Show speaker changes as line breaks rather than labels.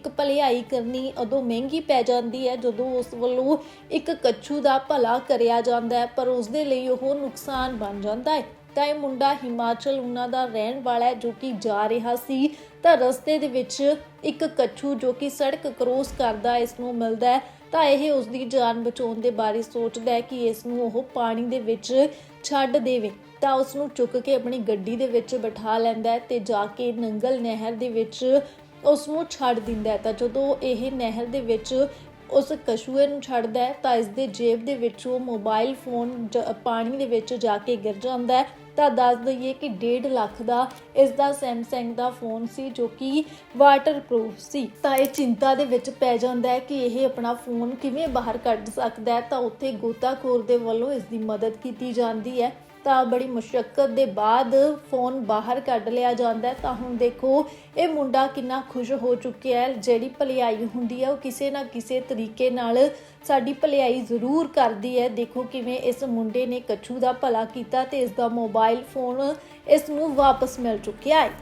ਇੱਕ ਭਲਾਈ ਕਰਨੀ ਉਦੋਂ ਮਹਿੰਗੀ ਪੈ ਜਾਂਦੀ ਹੈ, ਜਦੋਂ ਉਸ ਵੱਲੋਂ ਇੱਕ ਕੱਛੂ ਦਾ ਭਲਾ ਕਰਿਆ ਜਾਂਦਾ ਹੈ, ਪਰ ਉਸ ਦੇ ਲਈ ਉਹ ਨੁਕਸਾਨ ਬਣ ਜਾਂਦਾ ਹੈ। ਤਾਂ ਇਹ ਮੁੰਡਾ ਹਿਮਾਚਲ ਉਹਨਾਂ ਦਾ ਰਹਿਣ ਵਾਲਾ ਹੈ, ਜੋ ਕਿ ਜਾ ਰਿਹਾ ਸੀ। ਤਾਂ ਰਸਤੇ ਦੇ ਵਿੱਚ ਇੱਕ ਕੱਛੂ ਜੋ ਕਿ ਸੜਕ ਕ੍ਰੋਸ ਕਰਦਾ ਇਸ ਨੂੰ ਮਿਲਦਾ ਹੈ। ਤਾਂ ਇਹ ਉਸ ਦੀ ਜਾਨ ਬਚਾਉਣ ਦੇ ਬਾਰੇ ਸੋਚਦਾ ਹੈ ਕਿ ਇਸ ਨੂੰ ਉਹ ਪਾਣੀ ਦੇ ਵਿੱਚ ਛੱਡ ਦੇਵੇ। ਤਾਂ ਉਸ ਨੂੰ ਚੁੱਕ ਕੇ ਆਪਣੀ ਗੱਡੀ ਦੇ ਵਿੱਚ ਬਿਠਾ ਲੈਂਦਾ ਹੈ ਤੇ ਜਾ ਕੇ ਨੰਗਲ ਨਹਿਰ ਦੇ ਵਿੱਚ ਉਸ ਨੂੰ ਛੱਡ ਦਿੰਦਾ ਹੈ। ਤਾਂ ਜਦੋਂ ਇਹ ਨਹਿਰ ਦੇ ਵਿੱਚ ਉਸ ਕਛੂਏ ਨੂੰ ਛੱਡਦਾ ਹੈ, ਤਾਂ ਇਸ ਦੇ ਜੇਬ ਦੇ ਵਿੱਚੋਂ ਮੋਬਾਈਲ ਫੋਨ ਜ- ਪਾਣੀ ਦੇ ਵਿੱਚ ਜਾ ਕੇ ਗਿਰ ਜਾਂਦਾ ਹੈ। ਤਾਂ ਦੱਸ ਦਈਏ ਕਿ 1.5 ਲੱਖ ਦਾ ਇਸ ਦਾ ਸੈਮਸੰਗ ਦਾ ਫੋਨ ਸੀ ਜੋ ਕਿ ਵਾਟਰਪ੍ਰੂਫ ਸੀ। ਤਾਂ ਇਹ ਚਿੰਤਾ ਦੇ ਵਿੱਚ ਪੈ ਜਾਂਦਾ ਹੈ ਕਿ ਇਹ ਆਪਣਾ ਫੋਨ ਕਿਵੇਂ ਬਾਹਰ ਕੱਢ ਸਕਦਾ ਹੈ, ਤਾਂ ਉੱਥੇ ਗੋਤਾਖੋਰ ਦੇ ਵੱਲੋਂ ਇਸ ਦੀ ਮਦਦ ਕੀਤੀ ਜਾਂਦੀ ਹੈ। ਤਾਂ ਬੜੀ ਮੁਸ਼ਕਲ ਦੇ ਬਾਅਦ ਫੋਨ ਬਾਹਰ ਕੱਢ ਲਿਆ ਜਾਂਦਾ ਤਾਂ ਹੁਣ ਦੇਖੋ, ਇਹ ਮੁੰਡਾ ਕਿੰਨਾ ਖੁਸ਼ ਹੋ ਚੁੱਕਿਆ ਹੈ। ਜਿਹੜੀ ਭਲਾਈ ਹੁੰਦੀ ਹੈ, ਉਹ ਕਿਸੇ ਨਾ ਕਿਸੇ ਤਰੀਕੇ ਨਾਲ ਸਾਡੀ ਭਲਾਈ ਜ਼ਰੂਰ ਕਰਦੀ ਹੈ। ਦੇਖੋ ਕਿਵੇਂ ਇਸ ਮੁੰਡੇ ਨੇ ਕੱਛੂ ਦਾ ਭਲਾ ਕੀਤਾ ਤੇ ਇਸ ਦਾ ਮੋਬਾਈਲ ਫੋਨ ਇਸ ਨੂੰ ਵਾਪਸ ਮਿਲ ਚੁੱਕਿਆ ਹੈ।